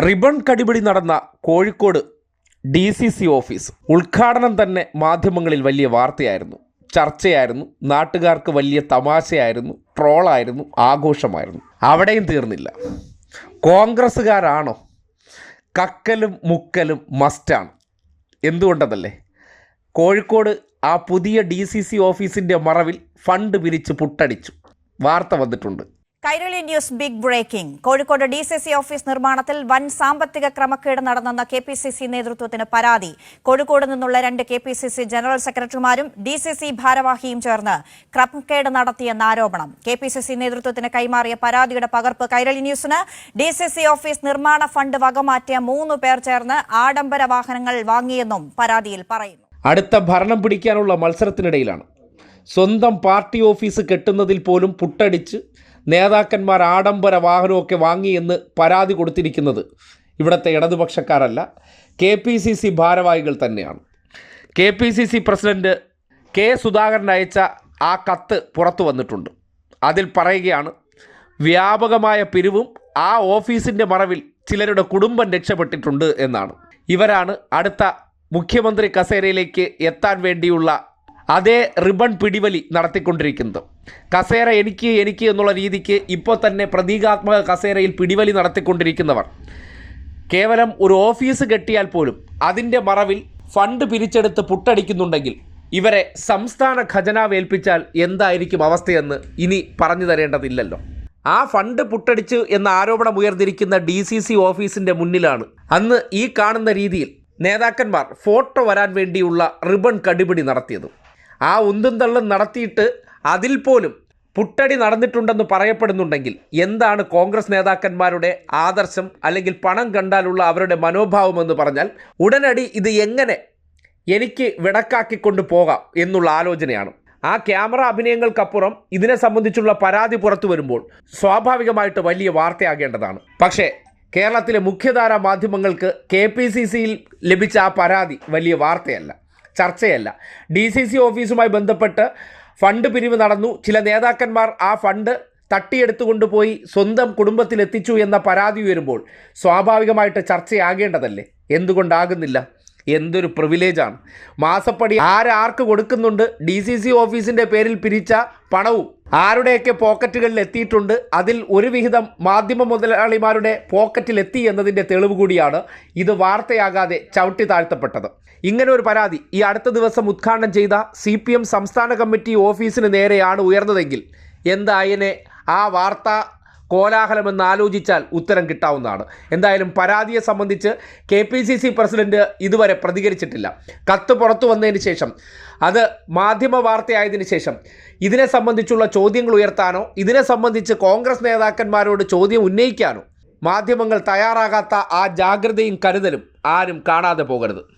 Ribbon കടിപിടി നടന്ന Kozhikode D C C office ഉദ്ഘാടനം തന്നെ മാധ്യമങ്ങളിൽ വലിയ വാർത്തയായിരുന്നു. ചർച്ചയായിരുന്നു. നാട്ടുകാർക്ക് വലിയ തമാശയായിരുന്നു. ട്രോളായിരുന്നു. ആഘോഷമായിരുന്നു. അവിടെയും തീർന്നില്ല. കോൺഗ്രസ്സുകാരാണോ? കക്കലും മുക്കലും മസ്റ്റാണ് എന്തുകൊണ്ടതല്ലേ? കോഴിക്കോട് ആ പുതിയ ഡി സി സി ഓഫീസിന്റെ മറവിൽ ഫണ്ട് പിരിച്ച് പുട്ടടിച്ചു. വാർത്ത വന്നിട്ടുണ്ട്. Kairali news big breaking. Kozhikode D C C office നിർമ്മാണത്തിൽ വൻ സാമ്പത്തിക ക്രമക്കേട് നടന്നെന്ന കെ പി സി സി നേതൃത്വത്തിന് പരാതി. കോഴിക്കോട് നിന്നുള്ള രണ്ട് K P C C general സെക്രട്ടറിമാരും D C C ഭാരവാഹിയും ചേർന്ന് ക്രമക്കേട് നടത്തിയെന്ന ആരോപണം. കെ പി സി സി നേതൃത്വത്തിന് കൈമാറിയ പരാതിയുടെ പകർപ്പ് കൈരളി ന്യൂസിന്. ഡി സി സി ഓഫീസ് നിർമ്മാണ ഫണ്ട് വകമാറ്റിയ മൂന്ന് പേർ ചേർന്ന് ആഡംബര വാഹനങ്ങൾ വാങ്ങിയെന്നും പരാതിയിൽ പറയുന്നു. അടുത്ത ഭരണം പിടിക്കാനുള്ള മത്സരത്തിനിടയിലാണ്. സ്വന്തം പാർട്ടി ഓഫീസ് കെട്ടുന്നതിൽ പോലും പുട്ടടിച്ച് നേതാക്കന്മാർ ആഡംബര വാഹനമൊക്കെ വാങ്ങിയെന്ന് പരാതി കൊടുത്തിരിക്കുന്നത് ഇവിടുത്തെ ഇടതുപക്ഷക്കാരല്ല. കെ പി സി സി ഭാരവാഹികൾ തന്നെയാണ്. K P C C president K Sudhakaran അയച്ച ആ കത്ത് പുറത്തു വന്നിട്ടുണ്ട്. അതിൽ പറയുകയാണ് വ്യാപകമായ പിരിവും ആ ഓഫീസിന്റെ മറവിൽ ചിലരുടെ കുടുംബം രക്ഷപ്പെട്ടിട്ടുണ്ട് എന്നാണ്. ഇവരാണ് അടുത്ത മുഖ്യമന്ത്രി കസേരയിലേക്ക് എത്താൻ വേണ്ടിയുള്ള അതേ റിബൺ പിടിവലി നടത്തിക്കൊണ്ടിരിക്കുന്നത്. കസേര എനിക്ക് എനിക്ക് എന്നുള്ള രീതിക്ക് ഇപ്പോൾ തന്നെ പ്രതീകാത്മക കസേരയിൽ പിടിവലി നടത്തിക്കൊണ്ടിരിക്കുന്നവർ. കേവലം ഒരു ഓഫീസ് കെട്ടിയാൽ പോലും അതിന്റെ മറവിൽ ഫണ്ട് പിരിച്ചെടുത്ത് പുട്ടടിക്കുന്നുണ്ടെങ്കിൽ ഇവരെ സംസ്ഥാന ഖജനാവേൽപ്പിച്ചാൽ എന്തായിരിക്കും അവസ്ഥയെന്ന് ഇനി പറഞ്ഞു തരേണ്ടതില്ലല്ലോ. ആ ഫണ്ട് പുട്ടടിച്ച് എന്ന ആരോപണം ഉയർന്നിരിക്കുന്ന ഡി സി സി ഓഫീസിന്റെ മുന്നിലാണ്. അന്ന് ഈ കാണുന്ന രീതിയിൽ നേതാക്കന്മാർ ഫോട്ടോ വരാൻ വേണ്ടിയുള്ള റിബൺ കടിപിടി നടത്തിയത്. ആ ഉന്തും തള്ളും നടത്തിയിട്ട് അതിൽ പോലും പുട്ടടി നടന്നിട്ടുണ്ടെന്ന് പറയപ്പെടുന്നുണ്ടെങ്കിൽ എന്താണ് കോൺഗ്രസ് നേതാക്കന്മാരുടെ ആദർശം അല്ലെങ്കിൽ പണം കണ്ടാലുള്ള അവരുടെ മനോഭാവം എന്ന് പറഞ്ഞാൽ ഉടനടി ഇത് എങ്ങനെ എനിക്ക് വിടക്കാക്കിക്കൊണ്ട് പോകാം എന്നുള്ള ആലോചനയാണ്. ആ ക്യാമറ അഭിനയങ്ങൾക്കപ്പുറം ഇതിനെ സംബന്ധിച്ചുള്ള പരാതി പുറത്തു വരുമ്പോൾ സ്വാഭാവികമായിട്ട് വലിയ വാർത്തയാകേണ്ടതാണ്. പക്ഷേ കേരളത്തിലെ മുഖ്യധാര മാധ്യമങ്ങൾക്ക് കെ പി സി സിയിൽ ലഭിച്ച ആ പരാതി വലിയ വാർത്തയല്ല ചർച്ചയല്ല. ഡി സി സി ഓഫീസുമായി ബന്ധപ്പെട്ട് ഫണ്ട് പിരിവ് നടന്നു. ചില നേതാക്കന്മാർ ആ ഫണ്ട് തട്ടിയെടുത്തുകൊണ്ടുപോയി സ്വന്തം കുടുംബത്തിലെത്തിച്ചു എന്ന പരാതി ഉയരുമ്പോൾ സ്വാഭാവികമായിട്ട് ചർച്ചയാകേണ്ടതല്ലേ? എന്തുകൊണ്ടാകുന്നില്ല? എന്തൊരു പ്രിവിലേജാണ് മാസപ്പടി ആരാർക്ക് കൊടുക്കുന്നുണ്ട്? ഡി സി സി ഓഫീസിന്റെ പേരിൽ പിരിച്ച പണവും ആരുടെയൊക്കെ പോക്കറ്റുകളിൽ എത്തിയിട്ടുണ്ട്? അതിൽ ഒരു വിഹിതം മാധ്യമ മുതലാളിമാരുടെ പോക്കറ്റിൽ എത്തി എന്നതിന്റെ തെളിവ് കൂടിയാണ് ഇത് വാർത്തയാകാതെ ചവിട്ടി താഴ്ത്തപ്പെട്ടത്. ഇങ്ങനെ ഒരു പരാതി ഈ അടുത്ത ദിവസം ഉദ്ഘാടനം ചെയ്ത സി സംസ്ഥാന കമ്മിറ്റി ഓഫീസിന് നേരെയാണ് ഉയർന്നതെങ്കിൽ. എന്തായനെ ആ വാർത്ത കോലാഹലമെന്ന് ആലോചിച്ചാൽ ഉത്തരം കിട്ടാവുന്നതാണ്. എന്തായാലും പരാതിയെ സംബന്ധിച്ച് K P C C president ഇതുവരെ പ്രതികരിച്ചിട്ടില്ല. കത്ത് പുറത്തു വന്നതിന് ശേഷം അത് മാധ്യമ വാർത്തയായതിനു ശേഷം ഇതിനെ സംബന്ധിച്ചുള്ള ചോദ്യങ്ങൾ ഉയർത്താനോ ഇതിനെ സംബന്ധിച്ച് കോൺഗ്രസ് നേതാക്കന്മാരോട് ചോദ്യം ഉന്നയിക്കാനോ മാധ്യമങ്ങൾ തയ്യാറാകാത്ത ആ ജാഗ്രതയും കരുതലും ആരും കാണാതെ പോകരുത്.